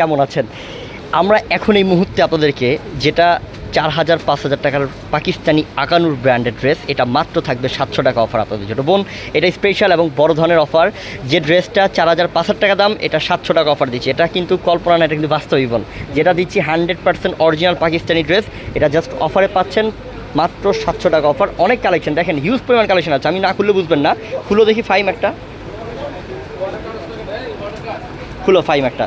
কেমন আছেন? আমরা এখন এই মুহূর্তে আপনাদেরকে যেটা চার হাজার, পাঁচ হাজার টাকার পাকিস্তানি আকানুর ব্র্যান্ডের ড্রেস এটা মাত্র থাকবে সাতশো টাকা অফার আপনাদের জন্য। বোন, এটা স্পেশাল এবং বড় ধরনের অফার যে ড্রেসটা চার হাজার, পাঁচ হাজার টাকা দাম, এটা সাতশো টাকা অফার দিচ্ছি। এটা কিন্তু কল্পনা না, এটা কিন্তু বাস্তবই, বোন। যেটা দিচ্ছি hundred percent original Pakistani dress এটা জাস্ট অফারে পাচ্ছেন মাত্র সাতশো টাকা অফার অনেক কালেকশন দেখেন হিউজ পরিমাণ কালেকশন আছে। আমি না খুললে বুঝবেন না। খুলো দেখি, ফাইম একটা। খুলো, ফাইম একটা।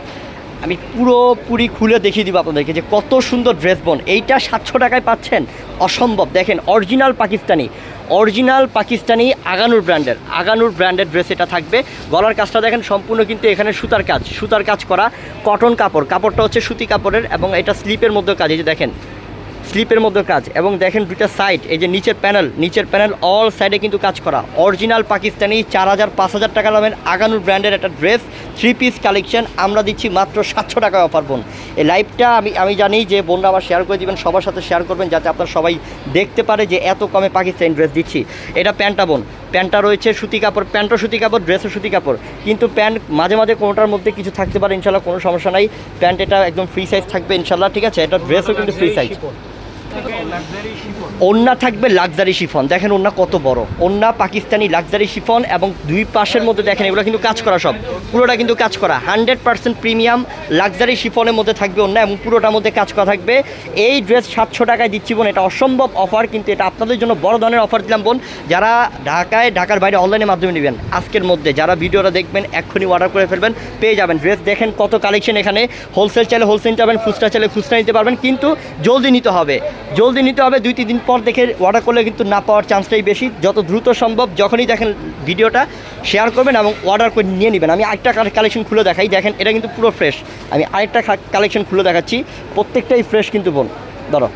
আমি পুরোপুরি খুলে দেখিয়ে দিব আপনাদেরকে যে কত সুন্দর ড্রেস বোন। এইটা সাতশো টাকায় পাচ্ছেন। অসম্ভব। দেখেন, অরিজিনাল পাকিস্তানি। অরিজিনাল পাকিস্তানি আগানুর ব্র্যান্ডের। আগানুর ব্র্যান্ডের ড্রেস এটা থাকবে। গলার কাজটা দেখেন, সম্পূর্ণ কিন্তু এখানে সুতার কাজ। সুতার কাজ করা কটন কাপড়। কাপড়টা হচ্ছে সুতি কাপড়ের এবং এটা স্লিপের মধ্যে কাজ। এই যে দেখেন স্লিপের মধ্যে কাজ। এবং দেখেন দুইটা সাইড, এই যে নিচের প্যানেল নিচের প্যানেল অল সাইডে কিন্তু কাজ করা। অরিজিনাল পাকিস্তানি চার হাজার, পাঁচ হাজার টাকা দামের আগানুর ব্র্যান্ডের একটা ড্রেস থ্রি পিস কালেকশন আমরা দিচ্ছি মাত্র সাতশো টাকা অফার বোন এই লাইভটা আমি আমি জানি যে বোনরা আমার শেয়ার করে দিবেন, সবার সাথে শেয়ার করবেন, যাতে আপনারা সবাই দেখতে পারে যে এত কমে পাকিস্তানি ড্রেস দিচ্ছি। এটা প্যান্টটা বোন, প্যান্টটা রয়েছে সুতি কাপড়, প্যান্টও সুতি কাপড় ড্রেসও সুতি কাপড়। কিন্তু প্যান্ট মাঝে মাঝে কোনোটার মধ্যে কিছু থাকতে পারে, ইনশাল্লাহ কোনো সমস্যা নাই। প্যান্ট এটা একদম ফ্রি সাইজ থাকবে, ইনশাল্লাহ, ঠিক আছে? এটা ড্রেসও কিন্তু ফ্রি সাইজ ওন্না থাকবে লাক্সারি শিফন দেখেন ওন্না কত বড়। ওন্না পাকিস্তানি লাক্সারি শিফন এবং দুই পাশের মধ্যে দেখেন এগুলো কিন্তু কাজ করা সব। পুরোটা কিন্তু কাজ করা। হান্ড্রেড পার্সেন্ট প্রিমিয়াম লাক্সারি শিফনের মধ্যে থাকবে ওন্না এবং পুরোটার মধ্যে কাজ করা থাকবে। এই ড্রেস সাতশো টাকায় দিচ্ছি বোন, এটা অসম্ভব অফার কিন্তু এটা আপনাদের জন্য বড় ধরনের অফার দিলাম বোন। যারা ঢাকায়, ঢাকার বাইরে অনলাইনের মাধ্যমে নেবেন, আজকের মধ্যে যারা ভিডিওটা দেখবেন, এক্ষুনি অর্ডার করে ফেলবেন, পেয়ে যাবেন। ড্রেস দেখেন কত কালেকশন এখানে। হোলসেল চাইলে হোলসেল নিতে পারবেন, খুচরা চাইলে খুচরা নিতে পারবেন, কিন্তু জলদি নিতে হবে। জলদি নিতে হবে, দুই, তিন দিন পর দেখে অর্ডার করলে কিন্তু না পাওয়ার চান্সটাই বেশি। যত দ্রুত সম্ভব যখনই দেখেন ভিডিওটা শেয়ার করবেন এবং অর্ডার করে নিয়ে নেবেন। আমি আরেকটা কালেকশন খুলে দেখাই। দেখেন, এটা কিন্তু পুরো ফ্রেশ আমি আরেকটা কালেকশন খুলে দেখাচ্ছি। প্রত্যেকটাই ফ্রেশ কিন্তু বোন। ধরো।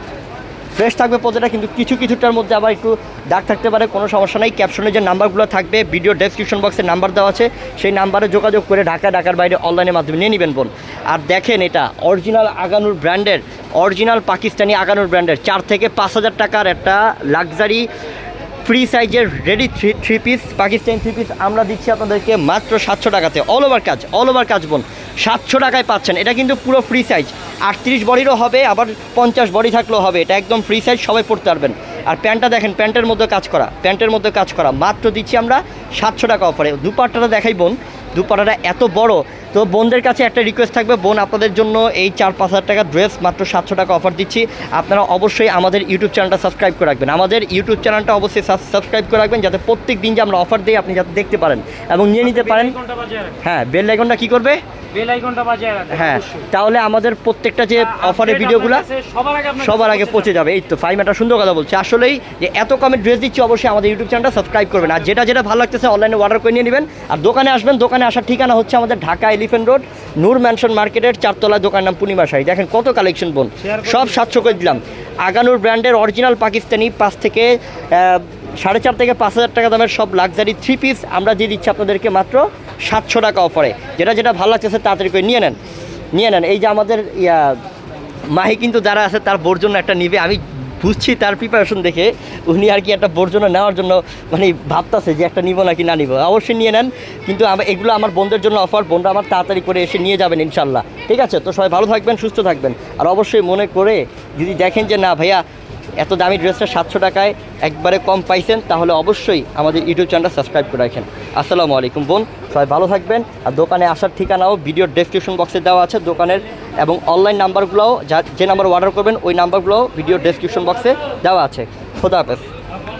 ফ্রেশ থাকবে প্রতিটা কিন্তু কিছু কিছুটার মধ্যে আবার একটু দাগ থাকতে পারে, কোনো সমস্যা নেই। ক্যাপশনে যে নাম্বারগুলো থাকবে ভিডিও ডেসক্রিপশন বক্সে নাম্বার দেওয়া আছে, সেই নাম্বারে যোগাযোগ করে ঢাকা, ঢাকার বাইরে অনলাইনের মাধ্যমে নিয়ে নেবেন বোন আর দেখেন এটা অরিজিনাল আগানুর ব্র্যান্ডের অরিজিনাল পাকিস্তানি আগানুর ব্র্যান্ডের চার থেকে পাঁচ হাজার টাকার একটা লাক্সারি ফ্রি সাইজের ready three three piece Pakistani three piece আমরা দিচ্ছি আপনাদেরকে মাত্র সাতশো টাকাতে। অল ওভার কাজ অল ওভার কাজ বোন। সাতশো টাকায় পাচ্ছেন। এটা কিন্তু পুরো ফ্রি সাইজ আটত্রিশ বডিরও হবে আবার পঞ্চাশ বডি থাকলেও হবে। এটা একদম ফ্রি সাইজ সবাই পড়তে পারবেন। আর প্যান্টটা দেখেন প্যান্টের মধ্যে কাজ করা প্যান্টের মধ্যে কাজ করা। মাত্র দিচ্ছি আমরা সাতশো টাকা অফারে দুপাট্টাটা দেখাই বোন। দুপাট্টাটা এত বড়। তো বোনদের কাছে একটা রিকোয়েস্ট থাকবে। বোন আপনাদের জন্য এই চার পাঁচ হাজার টাকা ড্রেস মাত্র সাতশো টাকা অফার দিচ্ছি। আপনারা অবশ্যই আমাদের ইউটিউব চ্যানেলটা সাবস্ক্রাইব করে রাখবেন। আমাদের ইউটিউব চ্যানেলটা অবশ্যই সাবস্ক্রাইব করে রাখবেন যাতে প্রত্যেক দিন যে আমরা অফার দিই আপনি যাতে দেখতে পারেন। এবং নিয়ে নিতে পারেন। বাজিয়ে রাখেন। হ্যাঁ বেল আইকনটা কী করবে? বেল আইকনটা বাজিয়ে রাখেন হ্যাঁ। তাহলে আমাদের প্রত্যেকটা যে অফারের ভিডিওগুলো সবার আগে সবার আগে পৌঁছে যাবে। এই তো ফাইম একটা সুন্দর কথা বলছে। আসলেই যে এত কমে ড্রেস দিচ্ছি অবশ্যই আমাদের ইউটিউব চ্যানেলটা সাবস্ক্রাইব করবেন। আর যেটা যেটা ভালো লাগতেছে অনলাইনে অর্ডার করে নিয়ে নেবেন। আর দোকানে আসবেন দোকানে আসার ঠিকানা হচ্ছে আমাদের Dhaka elephant road Noor mansion মার্কেটের চারতলা দোকান নাম পূর্ণিমা শাড়ি দেখেন কত কালেকশন বোন। সব সাতশো করে দিলাম। আগানুর ব্র্যান্ডের অরিজিনাল পাকিস্তানি পাঁচ থেকে সাড়ে চার থেকে পাঁচ হাজার টাকা দামের সব লাক্সারি থ্রি পিস আমরা দিয়ে দিচ্ছি আপনাদেরকে মাত্র সাতশো টাকা অফারে। যেটা যেটা ভালো লাগতেছে তাড়াতাড়ি করে নিয়ে নেন। নিয়ে নেন। এই যে আমাদের, ইয়া, মাহি কিন্তু যারা আছে তার বোর জন্য একটা নিবে। আমি বুঝছি তার প্রিপারেশন দেখে। উনি আর কি একটা বোর জন্য নেওয়ার জন্য মানে ভাবতেছে যে একটা নিব নাকি না নিব। অবশ্যই নিয়ে নেন। কিন্তু এগুলো আমার বোনদের জন্য অফার বোনরা আমার তাড়াতাড়ি করে এসে নিয়ে যাবেন ইনশাল্লাহ ঠিক আছে? তো সবাই ভালো থাকবেন, সুস্থ থাকবেন। আর অবশ্যই মনে করে যদি দেখেন যে না, ভাইয়া এত দামি ড্রেসটা সাতশো টাকায় একবারে কম পাইছেন, তাহলে অবশ্যই আমাদের ইউটিউব চ্যানেলটা সাবস্ক্রাইব করে রাখেন। আসসালামু আলাইকুম বোন, সবাই ভালো থাকবেন। আর দোকানে আসার ঠিকানাও ভিডিও ডেসক্রিপশন বক্সে দেওয়া আছে দোকানের, এবং অনলাইন নাম্বারগুলোও যা যে নাম্বার অর্ডার করবেন, ওই নাম্বারগুলোও ভিডিও ডেসক্রিপশন বক্সে দেওয়া আছে। খোদা হাফেজ।